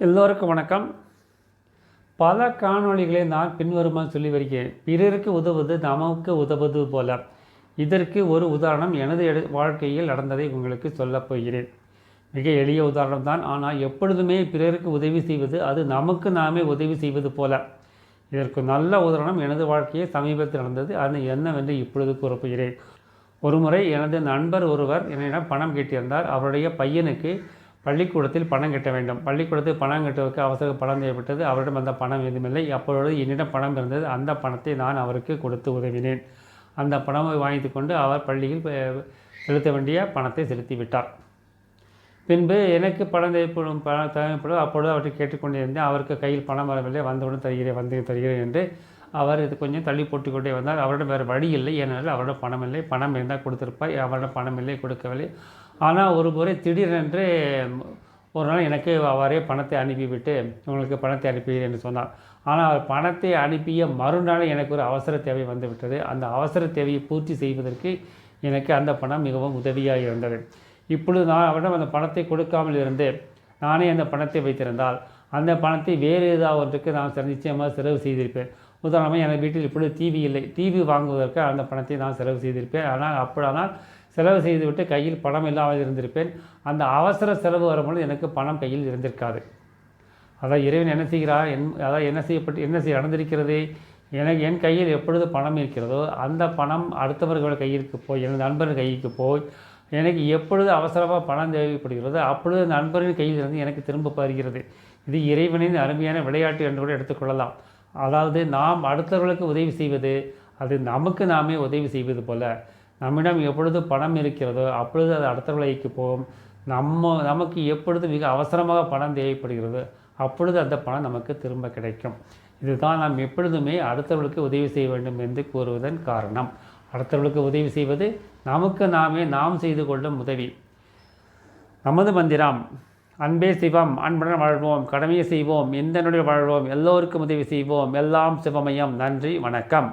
எல்லோருக்கும் வணக்கம். பல காணொளிகளை நான் பின்வருமாறு சொல்லி வருகிறேன். பிறருக்கு உதவுவது நமக்கு உதவுவது போல. இதற்கு ஒரு உதாரணம் எனது எடு- வாழ்க்கையில் நடந்ததை உங்களுக்கு சொல்லப் போகிறேன். மிக எளிய உதாரணம் தான். ஆனால் எப்பொழுதுமே பிறருக்கு உதவி செய்வது அது நமக்கு நாமே உதவி செய்வது போல. இதற்கு நல்ல உதாரணம் எனது வாழ்க்கையை சமீபத்தில் நடந்தது. அது என்னவென்று இப்பொழுது கூறப்போகிறேன் ஒருமுறை எனது நண்பர் ஒருவர் என்னிடம் பணம் கேட்டிருந்தார். அவருடைய பையனுக்கு பள்ளிக்கூடத்தில் பணம் கட்ட வேண்டும். பள்ளிக்கூடத்தில் பணம் கட்டுவதற்கு அவசர பணம் தேவைப்பட்டது. அவரிடம் அந்த பணம் எதுவுமில்லை அப்பொழுது என்னிடம் பணம் இருந்தது. அந்த பணத்தை நான் அவருக்கு கொடுத்து உதவினேன். அந்த பணம் வாங்கிட்டு கொண்டு அவர் பள்ளியில் செலுத்த வேண்டிய பணத்தை செலுத்திவிட்டார் பின்பு எனக்கு பணம் தேவைப்படும் பணம் தேவைப்படும். அப்பொழுது அவற்றை கேட்டுக்கொண்டிருந்தேன் அவருக்கு கையில் பணம் வரவில்லை. வந்தவுடன் தருகிறேன் வந்து தருகிறேன் என்று அவர் இது கொஞ்சம் தள்ளி போட்டுக்கொண்டே வந்தார். அவரிடம் வேறு வழி இல்லை. ஏனென்றால் அவரிடம் பணம் இல்லை. பணம் இருந்தால் கொடுத்துருப்பா அவரிடம் பணம் இல்லை கொடுக்கவில்லை. ஆனால் ஒரு முறை திடீரென்று ஒரு நாள் எனக்கு அவரே பணத்தை அனுப்பிவிட்டு உங்களுக்கு பணத்தை அனுப்புகிறேன் என்று சொன்னார். ஆனால் அவர் பணத்தை அனுப்பிய மறுநாள் எனக்கு ஒரு அவசர தேவை வந்துவிட்டது. அந்த அவசர தேவையை பூர்த்தி செய்வதற்கு எனக்கு அந்த பணம் மிகவும் உதவியாக இருந்தது. இப்பொழுது நான் அவரிடம் அந்த பணத்தை கொடுக்காமல் இருந்து நானே அந்த பணத்தை வைத்திருந்தால் அந்த பணத்தை வேறு ஏதாவது ஒன்றுக்கு நான் நிச்சயமாக செலவு செய்திருப்பேன். உதாரணமாக எனது வீட்டில் இப்பொழுது டிவி இல்லை. டிவி வாங்குவதற்கு அந்த பணத்தை நான் செலவு செய்திருப்பேன். ஆனால் அப்படியானால் செலவு செய்துவிட்டு கையில் பணம் இல்லாமல் இருந்திருப்பேன். அந்த அவசர செலவு வரும்பொழுது எனக்கு பணம் கையில் இருந்திருக்காது. அதான் இறைவன் என்ன செய்கிறார்? என் அதான் என்ன செய்யப்பட்டு என்ன செய்ய நடந்திருக்கிறது? எனக்கு என் கையில் எப்பொழுது பணம் இருக்கிறதோ அந்த பணம் அடுத்தவர்கள் கையிற்கு போய் எனது நண்பர்கள் கைக்கு போய் எனக்கு எப்பொழுது அவசரமாக பணம் தேவைப்படுகிறதோ அப்பொழுது நண்பரின் கையில் இருந்து எனக்கு திரும்ப வருகிறது. இது இறைவனின் அருமையான விளையாட்டு என்று கூட எடுத்துக்கொள்ளலாம். அதாவது நாம் அடுத்தவர்களுக்கு உதவி செய்வது அது நமக்கு நாமே உதவி செய்வது போல் நம்மிடம் எப்பொழுது பணம் இருக்கிறதோ அப்பொழுது அது அடுத்தவர்களுக்கு போகும். நம்ம நமக்கு எப்பொழுது மிக அவசரமாக பணம் தேவைப்படுகிறதோ அப்பொழுது அந்த பணம் நமக்கு திரும்ப கிடைக்கும். இதுதான் நாம் எப்பொழுதுமே அடுத்தவர்களுக்கு உதவி செய்ய வேண்டும் என்று கூறுவதன் காரணம். அடுத்தவர்களுக்கு உதவி செய்வது நமக்கு நாமே நாம் செய்து கொள்ளும் உதவி. நமது மந்திரம் அன்பே சிவம் அன்புடன் வாழ்வோம் கடமையை செய்வோம் எந்தனுடைய வாழ்வோம் எல்லோருக்கும் உதவி செய்வோம். எல்லாம் சிவமயம். நன்றி வணக்கம்.